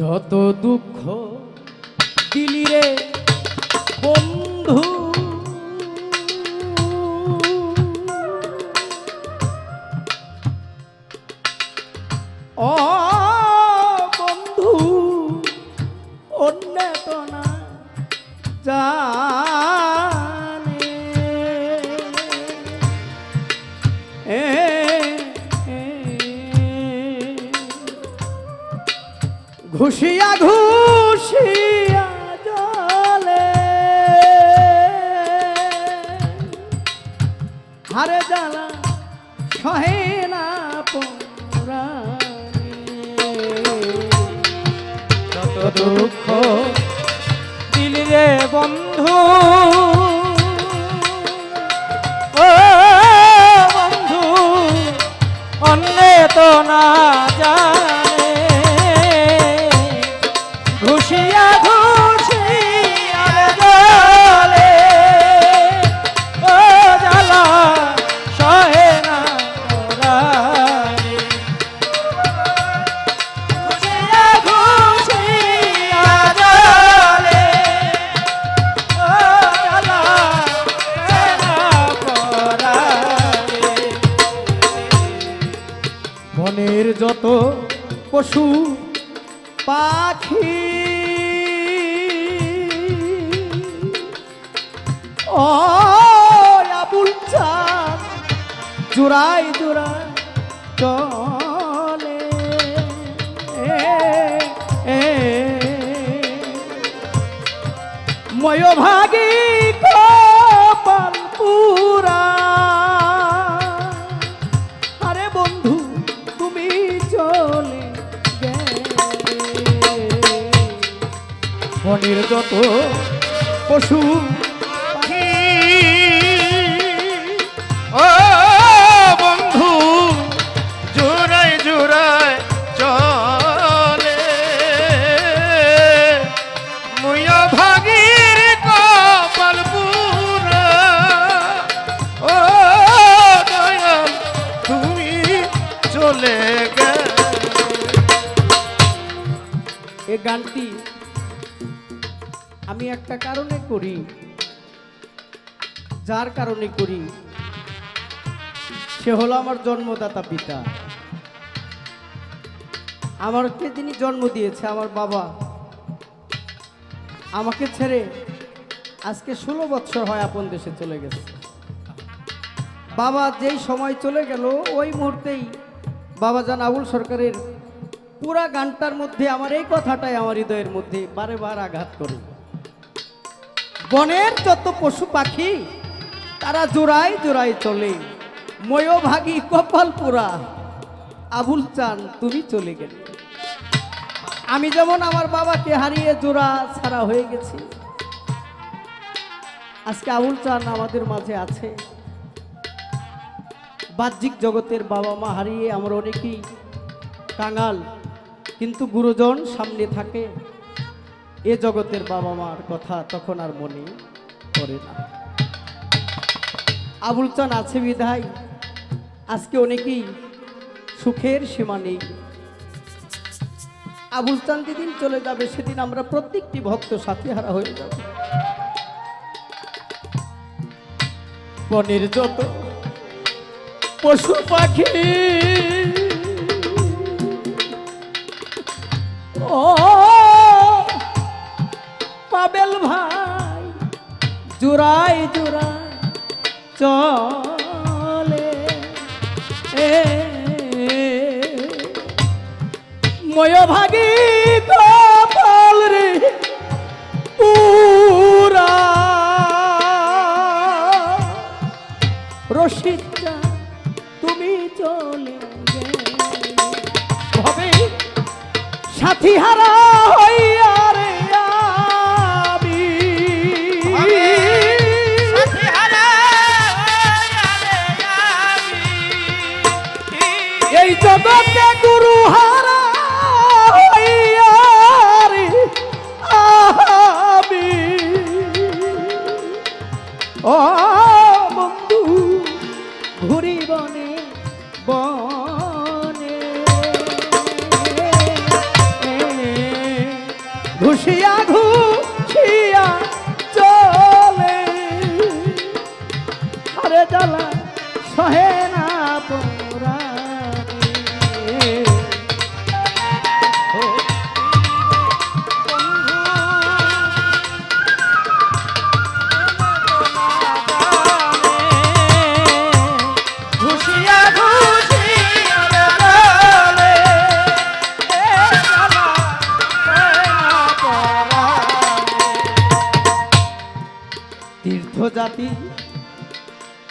যত দুঃখ দিলি রে বন্ধু। ঘুষিয়া ঘুষিয়া জলে হারে জ্বালা সহে না। যত দুঃখ দিলি রে বন্ধু জোড়াই জোড়াই চলে। ময়ভাগী কপাল পুরা আরে বন্ধু তুমি চলে যত পশু এ গানটি আমি একটা কারণে করি, যার কারণে করি, সে হলো আমার জন্মদাতা পিতা। আমাকে যিনি জন্ম দিয়েছে, আমার বাবা আমাকে ছেড়ে আজকে ষোলো বৎসর হয় আপন দেশে চলে গেছে। বাবা যেই সময় চলে গেল, ওই মুহূর্তেই বাবা জান আবুল সরকারের পুরা গানটার মধ্যে আমার এই কথাটাই আমার হৃদয়ের মধ্যে বারে বার আঘাত করে। বনের যত পশু পাখি, তারা জোড়ায় জোড়ায় চলে। ময়োভাগী কপাল পুরা আবুল চান তুমি চলে গেলে। আমি যেমন আমার বাবাকে হারিয়ে জোড়া ছাড়া হয়ে গেছি, আজকে আবুল চান আমাদের মাঝে আছে। বাহ্যিক জগতের বাবা মা হারিয়ে আমরা অনেকেই কাঙাল। কিন্তু গুরুজন সামনে থাকে। এ জগতের বাবা মার কথা তখন আর মনে করে না। আবুল চান আছে বিধায় আজকে অনেকেই সুখের সীমা নেই। আবুল চান যেদিন চলে যাবে, সেদিন আমরা প্রত্যেকটি ভক্ত সাথী হারা হয়ে যাব। বনের যত পশু পাখি পাবেল ভাই জোড়াই জোড়াই চলে। এ ময়ভাগী কপাল রে পুরা। রসিদটা সাথী হারা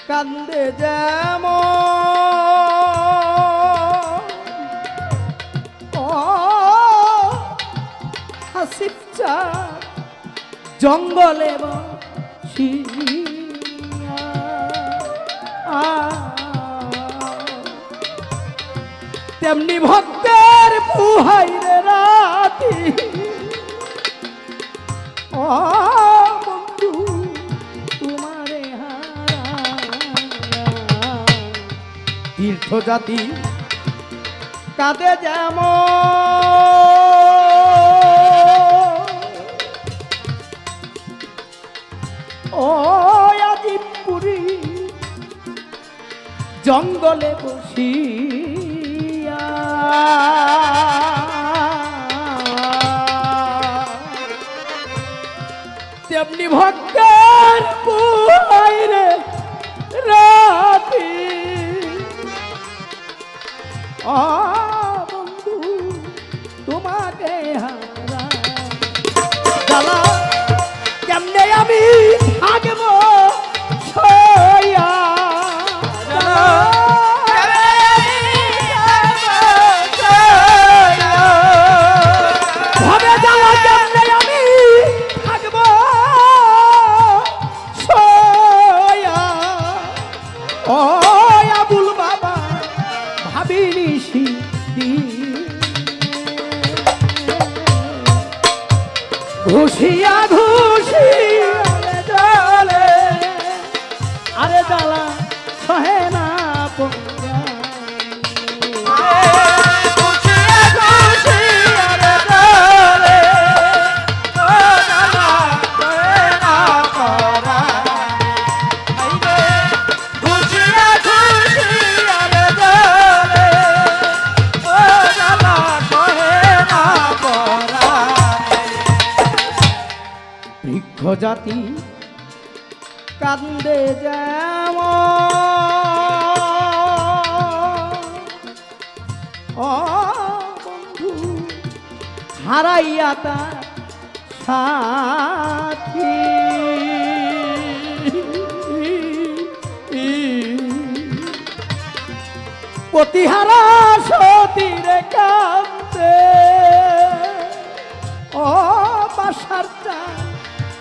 কান্দে যেম হাসিব বসিয়া। আ তেমনি ভক্তের পুহাইরে রাতি। ও জাতি কাঁদে যেম ও জঙ্গলে বসিয়া। তেমনি ভক্তের পুয়াইরে জাতি কান্দে যেম বন্ধু হারাইয়া তার সাথী। প্রতিহারা সতীরে কান্দে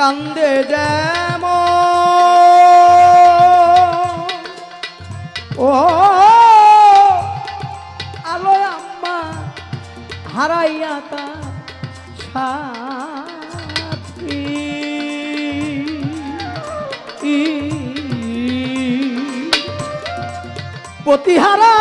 কান্দে যেম ও আলো আম্মা হারাইয়া তা সাথী। প্রতিহারা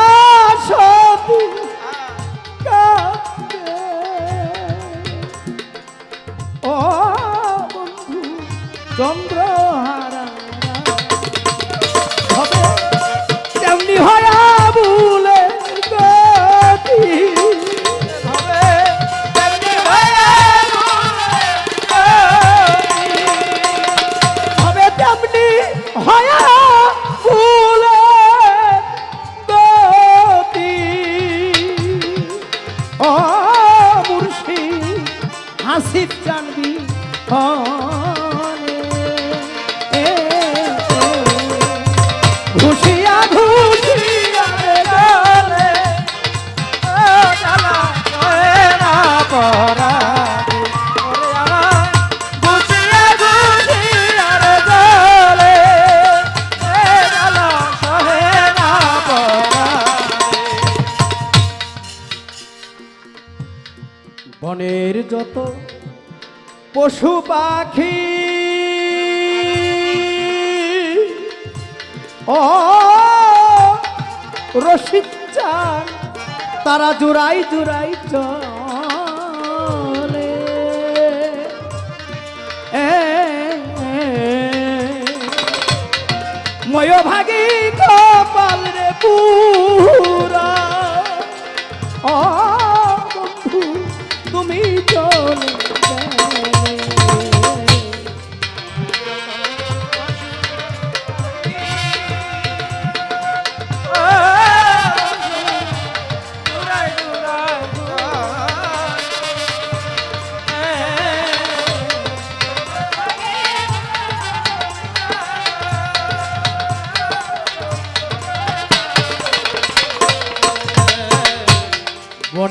রসিদ চান তারা জোড়াই জোড়াই চলে। এ ময়ভাগী কপাল রে পুরা। ও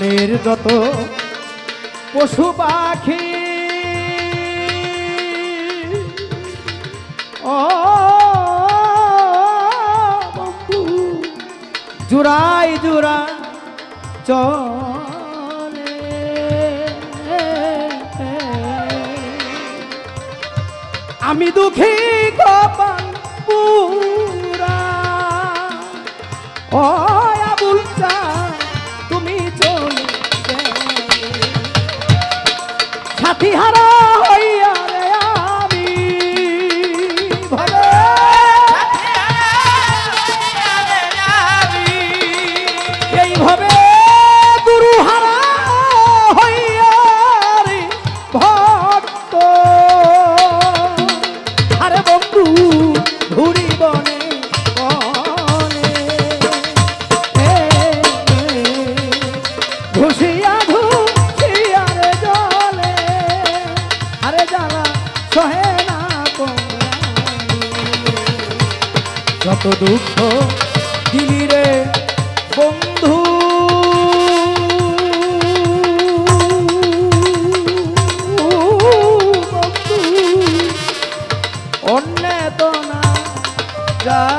বনের যত পশু পাখি ও বন্ধু জুড়াই জুড়া চলে। আমি দুঃখী কপাল পুরা ও সাথী যত দুঃখ দিলি রে বন্ধু অন্য তো না জানে।